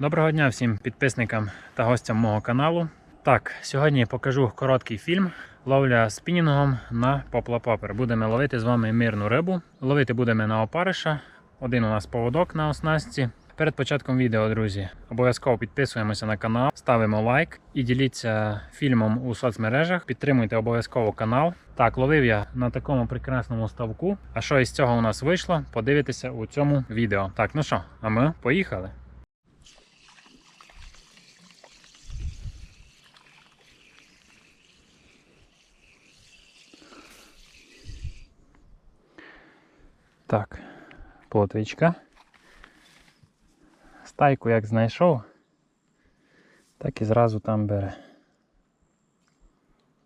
Доброго дня всім підписникам та гостям мого каналу. Так, сьогодні покажу короткий фільм ловля спінінгом на поплапопер. Будемо ловити з вами мирну рибу. Ловити будемо на опариша. Один у нас поводок на оснастці. Перед початком відео, друзі, обов'язково підписуємося на канал, ставимо лайк і діліться фільмом у соцмережах. Підтримуйте обов'язково канал. Так, ловив я на такому прекрасному ставку. А що із цього у нас вийшло? Подивитися у цьому відео. Так, ну що, а ми поїхали. Так, плотвичка. Стайку як знайшов, так і зразу там бере.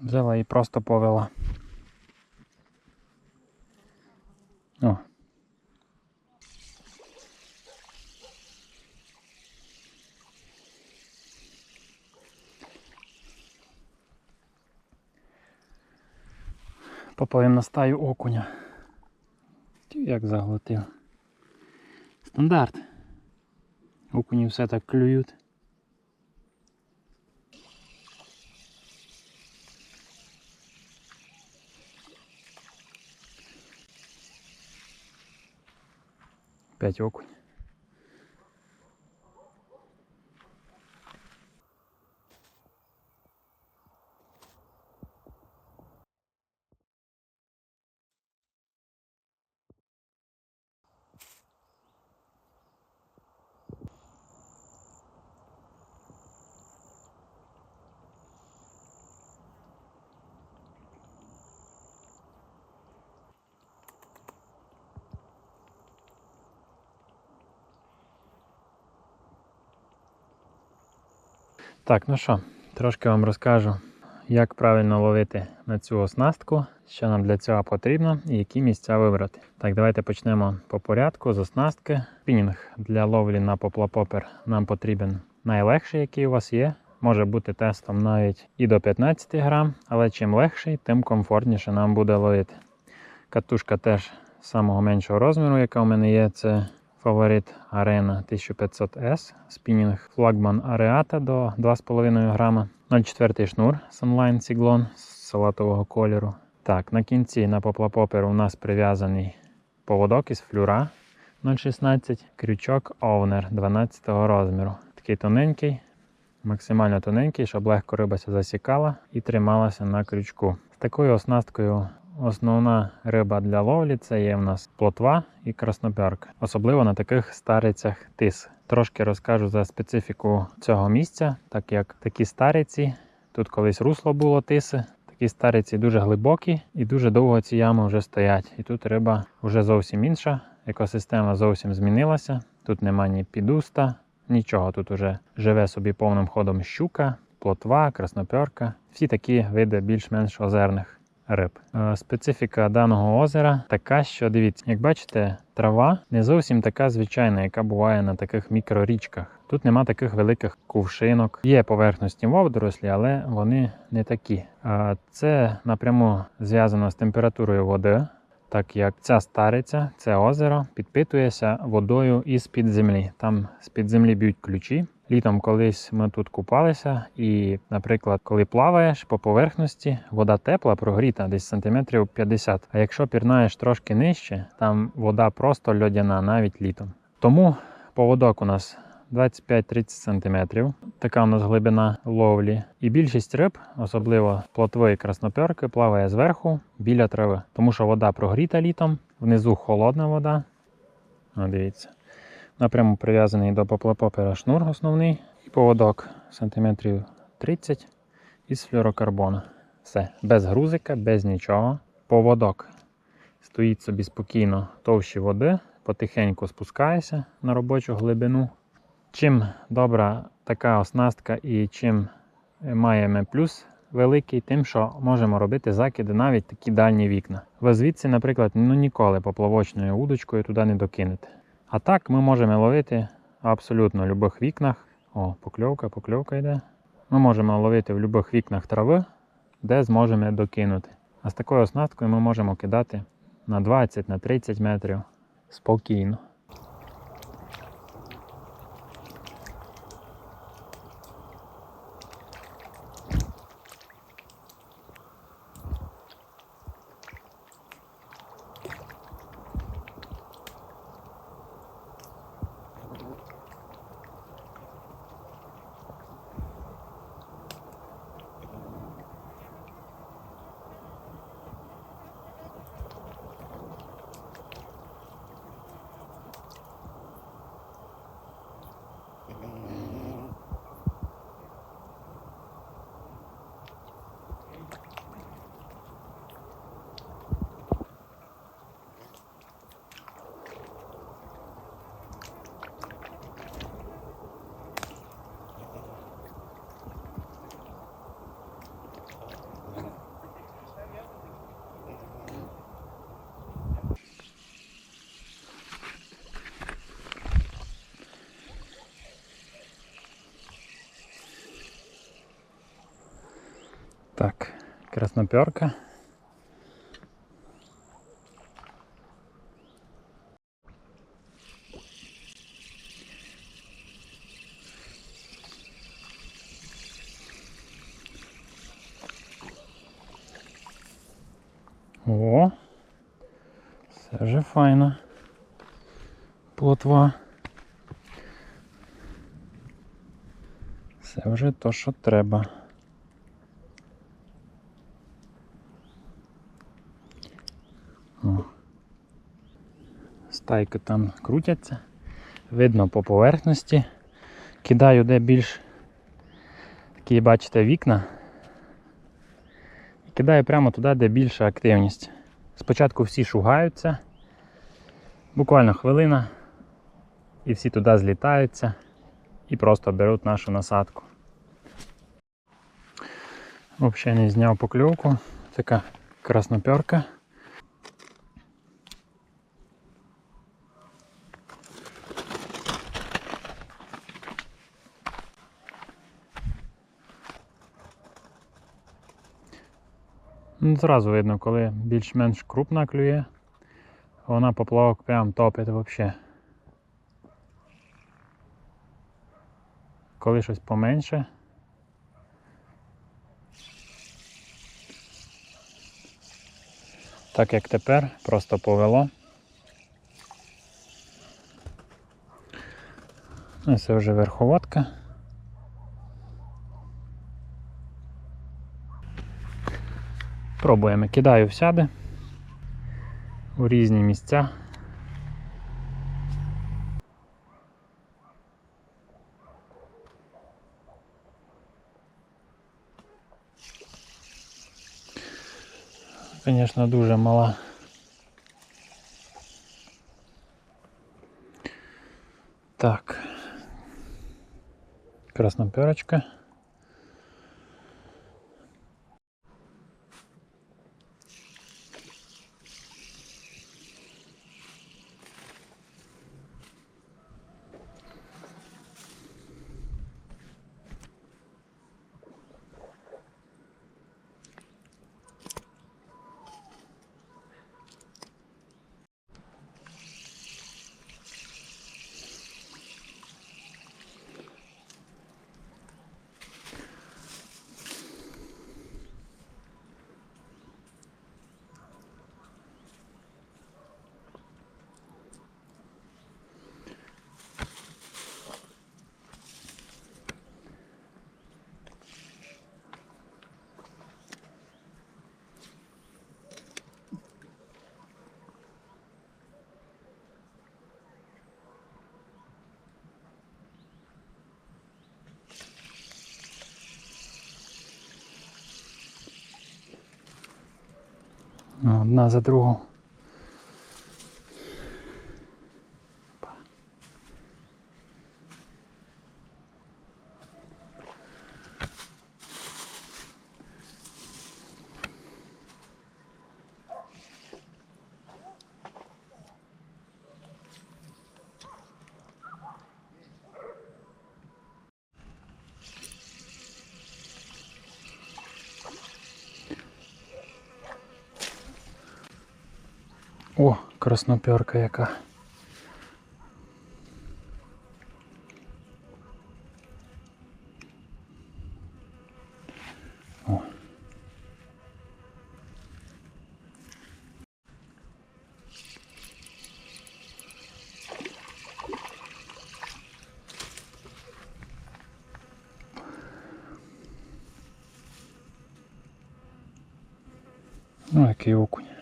Взяла і просто повела. О. Поповім на стаю окуня. Як заглотив. Стандарт. Окуні все так клюють. П'ять окунь. Так, ну що, трошки вам розкажу, як правильно ловити на цю оснастку, що нам для цього потрібно і які місця вибрати. Так, давайте почнемо по порядку з оснастки. Спінінг для ловлі на поплапопер нам потрібен найлегший, який у вас є. Може бути тестом навіть і до 15 грам, але чим легший, тим комфортніше нам буде ловити. Катушка теж самого меншого розміру, яка у мене є, це Фаворит Arena 1500S, спінінг флагман Ареата до 2,5 грама, 0,4 шнур Sunline Cyclone з салатового кольору. Так, на кінці на поплапоперу у нас прив'язаний поводок із флюра 0,16, крючок Овнер 12 розміру. Такий тоненький, максимально тоненький, щоб легко рибася засікала і трималася на крючку. З такою оснасткою Основна риба для ловлі це є в нас плотва і краснопярка, особливо на таких старицях тис. Трошки розкажу за специфіку цього місця, так як такі стариці, тут колись русло було тиси, такі стариці дуже глибокі і дуже довго ці ями вже стоять. І тут риба вже зовсім інша, екосистема зовсім змінилася. Тут нема ні підуста, нічого. Тут вже живе собі повним ходом щука, плотва, краснопярка. Всі такі види більш-менш озерних риб. Е, Специфіка даного озера така, що дивіться, як бачите, трава не зовсім така звичайна, яка буває на таких мікрорічках. Тут нема таких великих кувшинок. Є поверхностні водорослі, але вони не такі. Е, Це напряму зв'язано з температурою води. Так як ця стариця, це озеро підпитується водою із під землі. Там з під землі б'ють ключі. Літом колись ми тут купалися, і, наприклад, коли плаваєш по поверхності, вода тепла, прогріта, десь сантиметрів 50. А якщо пірнаєш трошки нижче, там вода просто льодяна навіть літом. Тому поводок у нас 25-30 см. Така у нас глибина ловлі. І більшість риб, особливо плотви і красноперки, плаває зверху біля трави, тому що вода прогріта літом, внизу холодна вода. О, дивіться. Напряму прив'язаний до поплапопера шнур основний і поводок сантиметрів 30 із флюрокарбону. Все, без грузика, без нічого. Поводок стоїть собі спокійно товщі води, потихеньку спускається на робочу глибину. Чим добра така оснастка і чим маємо плюс великий, тим, що можемо робити закиди навіть такі дальні вікна. Ви звідси, наприклад, ну ніколи поплавочною удочкою туди не докинете. А так ми можемо ловити абсолютно в будь-яких вікнах. О, покльовка, покльовка йде. Ми можемо ловити в будь-яких вікнах трави, де зможемо докинути. А з такою оснасткою ми можемо кидати на 20 на 30 метрів спокійно. Так, красноперка. О, це вже файна плотва. Це вже то, що треба. Стайки там крутяться. Видно по поверхності. Кидаю де більш такі, бачите, вікна. Кидаю прямо туди, де більша активність. Спочатку всі шугаються. Буквально хвилина. І всі туди злітаються і просто беруть нашу насадку. Взагалі не зняв покльовку. Така красноперка. Ну, Зразу видно, коли більш-менш крупна клює, вона поплавок прям топить взагалі. Коли щось поменше. Так як тепер, просто повело. Ну, Це вже верховодка. Пробуємо. Кидаю всяди у різні місця. Звісно, дуже мала. Так. Красноперочка. Одна за другу. О, красноперка яка. О. Ну, який окунь.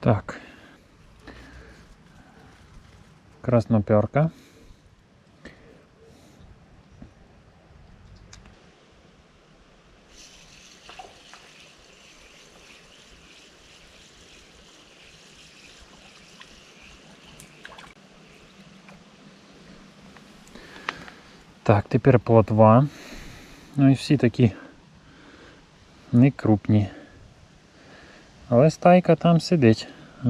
Так. Красноперка. Так, тепер плотва. Ну і всі такі не крупні. Але стайка там сидить. А.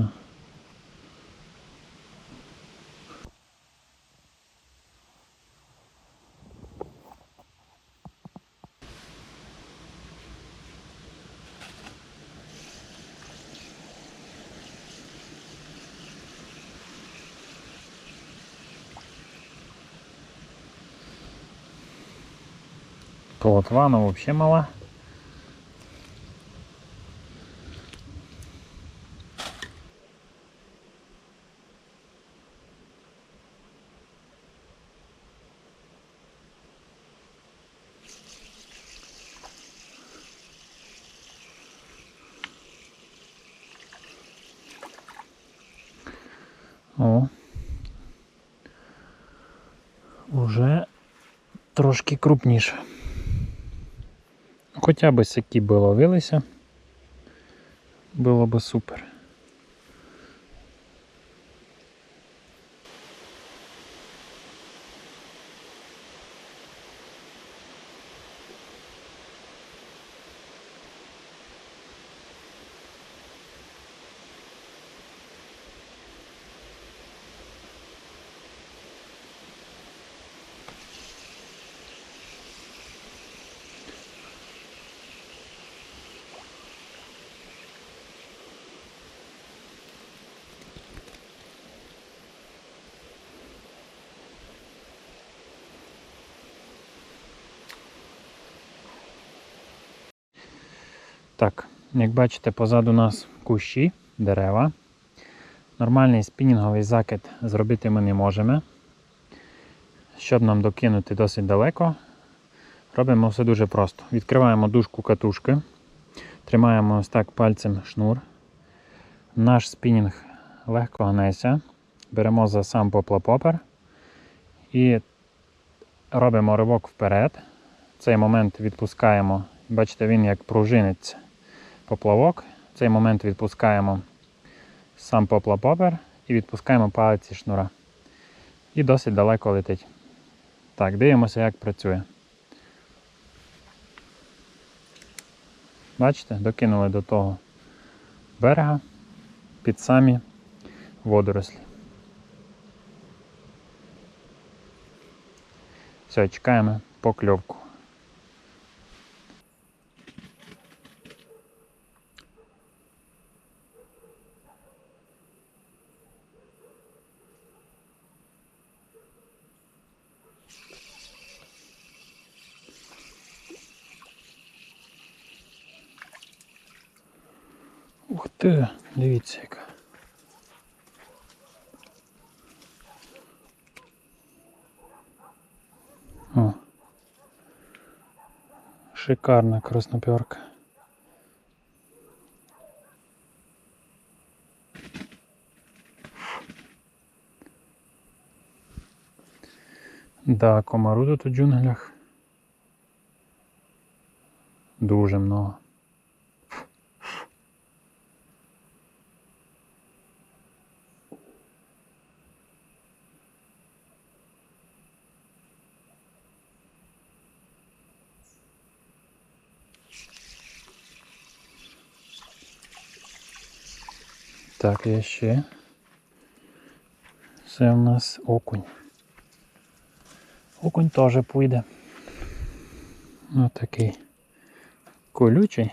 Плотва, ну вообще мала. О. Уже трошки крупніше. Хоча б сякі би ловилися, було б супер. Так, як бачите, позаду нас кущі, дерева. Нормальний спінінговий закид зробити ми не можемо. Щоб нам докинути досить далеко, робимо все дуже просто. Відкриваємо дужку катушки, тримаємо ось так пальцем шнур. Наш спінінг легко гнеться. Беремо за сам поплапопер і робимо ривок вперед. В цей момент відпускаємо, бачите, він як пружиниться поплавок. В цей момент відпускаємо сам поплапопер і відпускаємо палець зі шнура. І досить далеко летить. Так, дивимося, як працює. Бачите, докинули до того берега під самі водорослі. Все, чекаємо покльовку. Ух ти, дивіться яка. О. Шикарна красноперка. Да, комару тут у джунглях. Дуже много. Так, ще. Це в нас окунь. Окунь теж пойде. Ось такий колючий.